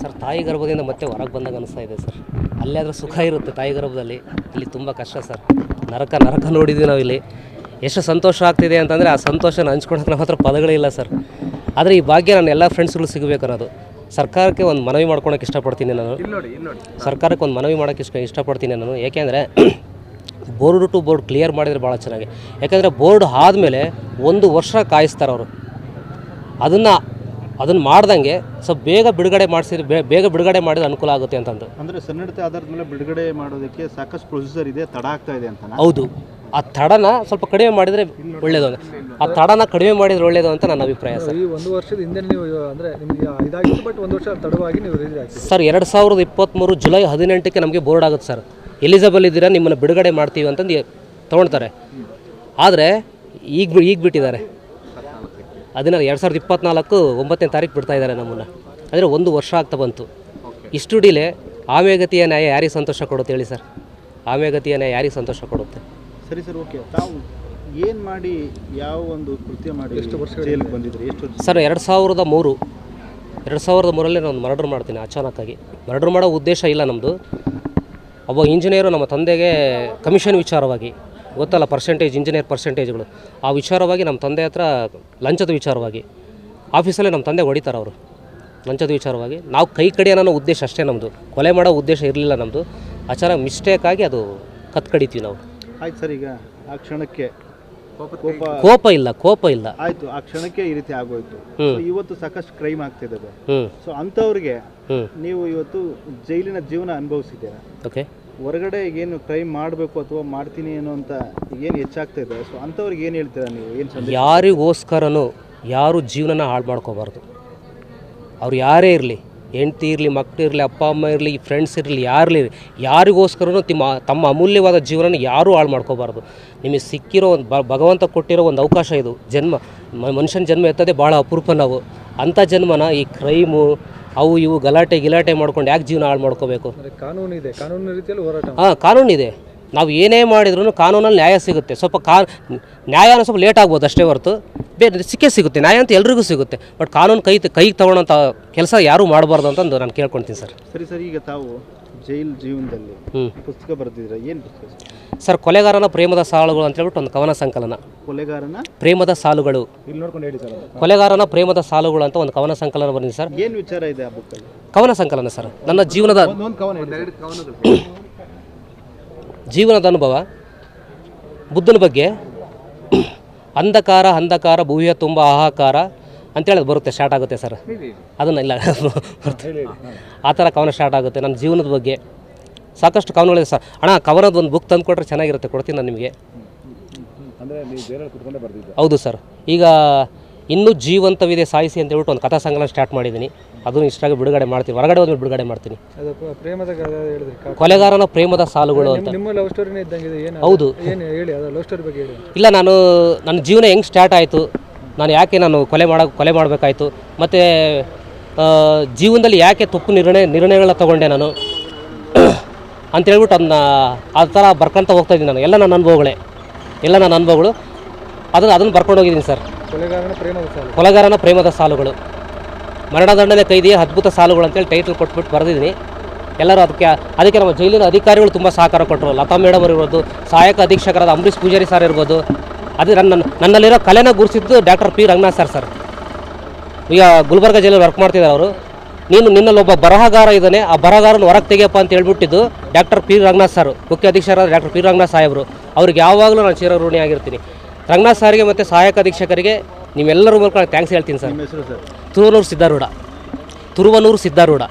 Sir ತಾಯಿ ಗರ್ಭದಿಂದ ಮತ್ತೆ ಹೊರಗೆ ಬಂದಾಗ ಅನಿಸ್ತಾ ಇದೆ ಸರ್. ಅಲ್ಲೇ ಆದರೆ ಸುಖ ಇರುತ್ತೆ ತಾಯಿ ಗರ್ಭದಲ್ಲಿ. ಇಲ್ಲಿ ತುಂಬ ಕಷ್ಟ ಸರ್. ನರಕ ನರಕ ನೋಡಿದ್ವಿ ನಾವು ಇಲ್ಲಿ ಎಷ್ಟು ಸಂತೋಷ ಆಗ್ತಿದೆ ಅಂತಂದರೆ ಆ ಸಂತೋಷನ ಹಂಚ್ಕೊಳಕ್ಕೆ ನಮ್ಮ ಹತ್ರ ಪದಗಳೇ ಇಲ್ಲ ಸರ್. ಆದರೆ ಈ ಭಾಗ್ಯ ನಾನು ಎಲ್ಲ ಫ್ರೆಂಡ್ಸ್ಗಳು ಸಿಗಬೇಕು ಅನ್ನೋದು. ಸರ್ಕಾರಕ್ಕೆ ಒಂದು ಮನವಿ ಮಾಡ್ಕೊಳಕ್ಕೆ ಇಷ್ಟಪಡ್ತೀನಿ ನಾನು. ಸರ್ಕಾರಕ್ಕೆ ಒಂದು ಮನವಿ ಮಾಡೋಕ್ಕೆ ಇಷ್ಟ ಇಷ್ಟಪಡ್ತೀನಿ ನಾನು. ಏಕೆಂದರೆ ಬೋರ್ಡ್ ಟು ಬೋರ್ಡ್ ಕ್ಲಿಯರ್ ಮಾಡಿದರೆ ಭಾಳ ಚೆನ್ನಾಗಿ. ಯಾಕೆಂದರೆ ಬೋರ್ಡ್ ಆದಮೇಲೆ ಒಂದು ವರ್ಷ ಕಾಯಿಸ್ತಾರೆ ಅವರು. ಅದನ್ನು ಅದನ್ನು ಮಾಡ್ದಂಗೆ ಸ್ವಲ್ಪ ಬೇಗ ಬಿಡುಗಡೆ ಮಾಡಿಸಿದ್ರೆ ಬೇಗ ಬಿಡುಗಡೆ ಮಾಡಿದ್ರೆ ಅನುಕೂಲ ಆಗುತ್ತೆ ಅಂತಂದು. ಅಂದ್ರೆ ಸನ್ನಡತೆ ಆಧಾರದ ಮೇಲೆ ಬಿಡುಗಡೆ ಮಾಡೋದಕ್ಕೆ ಸಾಕಷ್ಟು ಪ್ರೊಸೀಜರ್ ಇದೆ ತಡ ಆಗ್ತಾ ಇದೆ ಅಂತ ಹೌದು. ಆ ತಡನ ಸ್ವಲ್ಪ ಕಡಿಮೆ ಮಾಡಿದರೆ ಒಳ್ಳೇದು ಆ ತಡನ ಕಡಿಮೆ ಮಾಡಿದರೆ ಒಳ್ಳೇದು ಅಂತ ನನ್ನ ಅಭಿಪ್ರಾಯ ಸರ್. ಈ ಒಂದು ವರ್ಷದ ಹಿಂದೆ ನೀವು ಅಂದರೆ ನಿಮಗೆ ಇದಾಗಿತ್ತು ಬಟ್ ಒಂದು ವರ್ಷ ತಡವಾಗಿ ನೀವು ಸರ್ ಎರಡು ಸಾವಿರದ ಇಪ್ಪತ್ತ್ಮೂರು ಜುಲೈ ಹದಿನೆಂಟಕ್ಕೆ ನಮಗೆ ಬೋರ್ಡ್ ಆಗುತ್ತೆ ಸರ್. ಎಲಿಜಿಬಲ್ ಇದ್ದೀರಾ ನಿಮ್ಮನ್ನು ಬಿಡುಗಡೆ ಮಾಡ್ತೀವಿ ಅಂತಂದು ತೊಗೊಳ್ತಾರೆ ಆದರೆ ಈಗ ಬಿ- ಈಗ ಬಿಟ್ಟಿದ್ದಾರೆ. ಅದನ್ನ ಎರಡು ಸಾವಿರದ ಇಪ್ಪತ್ನಾಲ್ಕು ಒಂಬತ್ತನೇ ತಾರೀಕು ಬಿಡ್ತಾ ಇದ್ದಾರೆ ನಮ್ಮನ್ನು. ಅಂದರೆ ಒಂದು ವರ್ಷ ಆಗ್ತಾ ಬಂತು. ಇಷ್ಟು ಡಿಲೇ ಆಮೇಗತಿಯ ನ್ಯಾಯ ಯಾರಿಗೆ ಸಂತೋಷ ಕೊಡುತ್ತೆ ಹೇಳಿ ಸರ್? ಆಮೇಗತಿಯ ನ್ಯಾಯ ಯಾರಿಗೆ ಸಂತೋಷ ಕೊಡುತ್ತೆ? ಸರಿ ಸರ್ ಓಕೆ ತಾವು ಏನು ಮಾಡಿ ಯಾವ ಒಂದು ಕೃತ್ಯ ಮಾಡಿ ಎಷ್ಟು ವರ್ಷ ಜೈಲಿಗೆ ಬಂದಿದ್ರಿ? ಎಷ್ಟು ಸರ್ ಎರಡು ಸಾವಿರದ ಮೂರು ಎರಡು ಸಾವಿರದ ಮೂರಲ್ಲೇ ನಾನು ಮರ್ಡರ್ ಮಾಡ್ತೀನಿ ಅಚಾನಕ್ಕಾಗಿ. ಮರ್ಡರ್ ಮಾಡೋ ಉದ್ದೇಶ ಇಲ್ಲ ನಮ್ಮದು ಒಬ್ಬ ಇಂಜಿನಿಯರು ನಮ್ಮ ತಂದೆಗೆ ಕಮಿಷನ್ ವಿಚಾರವಾಗಿ ಗೊತ್ತಲ್ಲ ಪರ್ಸೆಂಟೇಜ್ ಇಂಜಿನಿಯರ್ ಪರ್ಸೆಂಟೇಜ್ಗಳು ಆ ವಿಚಾರವಾಗಿ ನಮ್ಮ ತಂದೆ ಹತ್ರ ಲಂಚದ ವಿಚಾರವಾಗಿ ಆಫೀಸಲ್ಲೇ ನಮ್ಮ ತಂದೆ ಹೊಡಿತಾರೆ ಅವರು. ಲಂಚದ ವಿಚಾರವಾಗಿ. ನಾವು ಕೈ ಕಡೆ ಅನ್ನೋ ಉದ್ದೇಶ ಅಷ್ಟೇ ನಮ್ಮದು ಕೊಲೆ ಮಾಡೋ ಉದ್ದೇಶ ಇರಲಿಲ್ಲ ನಮ್ಮದು ಅಚಾನಕ್ ಮಿಸ್ಟೇಕಾಗಿ ಅದು ಕತ್ ಕಡಿತೀವಿ ನಾವು. ಆಯ್ತು ಸರ್ ಈಗ ಆ ಕ್ಷಣಕ್ಕೆ ಕೋಪ ಕೋಪ ಇಲ್ಲ ಕೋಪ ಇಲ್ಲ. ಆಯ್ತು ಆ ಕ್ಷಣಕ್ಕೆ ಈ ರೀತಿ ಆಗೋಯ್ತು. ಇವತ್ತು ಸಾಕಷ್ಟು ಕ್ರೈಮ್ ಆಗ್ತಿದ್ದಾವೆ ಹ್ಞೂ ಸೊ ಅಂಥವ್ರಿಗೆ ಹ್ಞೂ ನೀವು ಇವತ್ತು ಜೈಲಿನ ಜೀವನ ಅನುಭವಿಸಿದ್ದೀರಾ? ಓಕೆ ಹೊರಗಡೆ ಏನು ಕ್ರೈಮ್ ಮಾಡಬೇಕು ಅಥವಾ ಮಾಡ್ತೀನಿ ಏನು ಅಂತ ಏನು ಹೆಚ್ಚಾಗ್ತಾ ಇದೆ? ಸೊ ಅಂಥವ್ರಿಗೆ ಏನು ಹೇಳ್ತೀರಾ ನೀವು? ಏನು ಯಾರಿಗೋಸ್ಕರನೂ ಯಾರು ಜೀವನನ ಹಾಳು ಮಾಡ್ಕೋಬಾರ್ದು. ಅವ್ರು ಯಾರೇ ಇರಲಿ, ಹೆಂಡ್ತಿ ಇರಲಿ ಮಕ್ಕಳು ಇರಲಿ, ಅಪ್ಪ, ಅಮ್ಮ ಇರಲಿ ಫ್ರೆಂಡ್ಸ್ ಇರಲಿ, ಯಾರಲಿ ಯಾರಿಗೋಸ್ಕರನೂ ತಿಮ್ಮ, ತಮ್ಮ ಅಮೂಲ್ಯವಾದ ಜೀವನನ ಯಾರೂ ಹಾಳು ಮಾಡ್ಕೋಬಾರ್ದು. ನಿಮಗೆ ಸಿಕ್ಕಿರೋ ಒಂದು ಭಗವಂತ ಕೊಟ್ಟಿರೋ ಒಂದು ಅವಕಾಶ ಇದು. ಜನ್ಮ ಮನುಷ್ಯನ ಜನ್ಮ ಎತ್ತದೆ ಭಾಳ ಅಪರೂಪ ನಾವು. ಅಂಥ ಜನ್ಮನ ಈ ಕ್ರೈಮು ಅವು ಇವು ಗಲಾಟೆ ಗಿಲಾಟೆ ಮಾಡ್ಕೊಂಡು ಯಾಕೆ ಜೀವನ ಹಾಳು ಮಾಡ್ಕೋಬೇಕು? ಕಾನೂನು ಇದೆ. ಕಾನೂನಿನ ರೀತಿಯಲ್ಲಿ ಹೋರಾಟ ಹಾಂ ಕಾನೂನಿದೆ ನಾವು ಏನೇ ಮಾಡಿದ್ರು ಕಾನೂನಲ್ಲಿ ನ್ಯಾಯ ಸಿಗುತ್ತೆ. ಸ್ವಲ್ಪ ಕಾ ನ್ಯಾಯನ ಸ್ವಲ್ಪ ಲೇಟ್ ಆಗ್ಬೋದು ಅಷ್ಟೇ ಹೊರತು. ಬೇರೆ ಸಿಕ್ಕೇ ಸಿಗುತ್ತೆ. ನ್ಯಾಯ ಅಂತ ಎಲ್ರಿಗೂ ಸಿಗುತ್ತೆ. ಬಟ್ ಕಾನೂನು ಕೈ ಕೈಗೆ ತಗೊಳ್ಳೋಂಥ ಕೆಲಸ ಯಾರೂ ಮಾಡಬಾರ್ದು ಅಂತಂದು ನಾನು ಕೇಳ್ಕೊಳ್ತೀನಿ ಸರ್. ಸರಿ ಸರ್ ಈಗ ತಾವು ಜೈಲ್ ಜೀವನದಲ್ಲಿ ಪುಸ್ತಕ ಬರೆದಿದ್ರೆ ಏನು ಪುಸ್ತಕ ಸರ್? ಕೊಲೆಗಾರನ ಪ್ರೇಮದ ಸಾಲುಗಳು ಅಂತ ಹೇಳ್ಬಿಟ್ಟು ಒಂದು ಕವನ ಸಂಕಲನ. ಕೊಲೆಗಾರನ? ಪ್ರೇಮದ ಸಾಲುಗಳು. ಇಲ್ಲಿ ನೋಡ್ಕೊಂಡು ಹೇಳಿ ಸರ್. ಕೊಲೆಗಾರನ ಪ್ರೇಮದ ಸಾಲುಗಳು ಅಂತ ಒಂದು ಕವನ ಸಂಕಲನ ಬಂದಿದೆ ಸರ್. ಏನು ವಿಚಾರ ಇದೆ ಆ ಬುಕ್ಕಲ್ಲಿ? ಕವನ ಸಂಕಲನ ಸರ್. ನನ್ನ ಜೀವನದ ಕವನ ಹೇಳಿ. ಜೀವನದ ಅನುಭವ. ಬುದ್ಧನ ಬಗ್ಗೆ. ಅಂಧಕಾರ ಅಂಧಕಾರ ಭೂಯ ತುಂಬ ಹಾಹಾಕಾರ. ಅಂತೇಳಿ ಅದು ಬರುತ್ತೆ ಸ್ಟಾರ್ಟ್ ಆಗುತ್ತೆ ಸರ್. ಅದನ್ನು ಇಲ್ಲ. ಆ ಥರ ಕವನ ಸ್ಟಾರ್ಟ್ ಆಗುತ್ತೆ. ನನ್ನ ಜೀವನದ ಬಗ್ಗೆ ಸಾಕಷ್ಟು ಕವನಗಳಿದೆ ಸರ್. ಅಣ್ಣ ಕವನದ ಒಂದು ಬುಕ್ ತಂದು ಕೊಟ್ಟರೆ ಚೆನ್ನಾಗಿರುತ್ತೆ ಕೊಡ್ತೀನಿ ನಾನು ನಿಮಗೆ. ಹೌದು ಸರ್. ಈಗ ಇನ್ನೂ ಜೀವಂತವಿದೆ ಸಾಯಿಸಿ ಅಂತ ಹೇಳ್ಬಿಟ್ಟು ಒಂದು ಕಥಾ ಸಂಕಲನ ಸ್ಟಾರ್ಟ್ ಮಾಡಿದ್ದೀನಿ. ಅದನ್ನು ಇಷ್ಟಾಗಿ ಬಿಡುಗಡೆ ಮಾಡ್ತೀನಿ. ಹೊರಗಡೆ ಹೋದ್ಮೇಲೆ ಬಿಡುಗಡೆ ಮಾಡ್ತೀನಿ. ಕೊಲೆಗಾರನ ಪ್ರೇಮದ ಸಾಲುಗಳು ಅಂತ. ಹೌದು. ಇಲ್ಲ ನಾನು ನನ್ನ ಜೀವನ ಹೆಂಗೆ ಸ್ಟಾರ್ಟ್ ಆಯಿತು? ನಾನು ಯಾಕೆ ನಾನು ಕೊಲೆ ಮಾಡೋ ಕೊಲೆ ಮಾಡಬೇಕಾಯ್ತು? ಮತ್ತು ಜೀವನದಲ್ಲಿ ಯಾಕೆ ತಪ್ಪು ನಿರ್ಣಯ ನಿರ್ಣಯಗಳನ್ನ ತಗೊಂಡೆ ನಾನು? ಅಂತೇಳ್ಬಿಟ್ಟು ಅದನ್ನ ಆ ಥರ ಬರ್ಕೊಂತ ಹೋಗ್ತಾ ಇದ್ದೀನಿ ನಾನು. ಎಲ್ಲ ನನ್ನ ಅನುಭವಗಳೇ. ಎಲ್ಲ ನನ್ನ ಅನುಭವಗಳು. ಅದನ್ನು ಅದನ್ನು ಬರ್ಕೊಂಡು ಹೋಗಿದ್ದೀನಿ ಸರ್. ಕೊಲೆಗಾರನ ಪ್ರೇಮದ ಸಾಲು. ಕೊಲೆಗಾರನ ಪ್ರೇಮದ ಸಾಲುಗಳು. ಮರಣದಂಡನೆ ಕೈದಿಯ ಅದ್ಭುತ ಸಾಲುಗಳು ಅಂತೇಳಿ ಟೈಟಲ್ ಕೊಟ್ಬಿಟ್ಟು ಬರೆದಿದ್ದೀನಿ. ಎಲ್ಲರೂ ಅದಕ್ಕೆ ಅದಕ್ಕೆ ನಮ್ಮ ಜೈಲಿನ ಅಧಿಕಾರಿಗಳು ತುಂಬ ಸಹಕಾರ ಕೊಟ್ಟರು. ಲತಾ ಮೇಡಮ್ ಅವರು ಇರ್ಬೋದು ಸಹಾಯಕ ಅಧೀಕ್ಷಕರಾದ ಅಂಬರೀಷ್ ಪೂಜಾರಿ ಸರ್ ಇರ್ಬೋದು ಅದೇ ನನ್ನ ನನ್ನಲ್ಲಿರೋ ಕಲೆನ Gurusiddu doctor P. Ranganath sir sir. ಈಗ ಗುಲ್ಬರ್ಗ ಜಿಲ್ಲೆ ವರ್ಕ್ ಮಾಡ್ತಿದ್ದಾರೆ ಅವರು. ನೀನು ನಿನ್ನಲ್ಲಿ ಒಬ್ಬ ಬರಹಗಾರ ಇದ್ದಾನೆ. ಆ ಬರಹಗಾರನ ಹೊರಗೆ ತೆಗೆಯಪ್ಪ ಅಂತ ಹೇಳ್ಬಿಟ್ಟಿದ್ದು ಡಾಕ್ಟರ್ ಪಿ. ರಂಗನಾಥ್ ಸರ್ ಮುಖ್ಯ ಅಧೀಕ್ಷಕರಾದ ಡಾಕ್ಟರ್ ಪಿ. ರಂಗನಾಥ್ ಸಾಹೇಬರು ಅವ್ರಿಗೆ ಯಾವಾಗಲೂ ನಾನು ಚಿರಋಣಿ ಆಗಿರ್ತೀನಿ. ರಂಗನಾಥ್ ಸಾರಿಗೆ ಮತ್ತು ಸಹಾಯಕ ಅಧೀಕ್ಷಕರಿಗೆ ನೀವೆಲ್ಲರ ಮೂಲಕ ಥ್ಯಾಂಕ್ಸ್ ಹೇಳ್ತೀನಿ ಸರ್. ತುರುವನೂರು ಸಿದ್ಧಾರೂಢ ತುರುವನೂರು ಸಿದ್ದಾರೂಢ.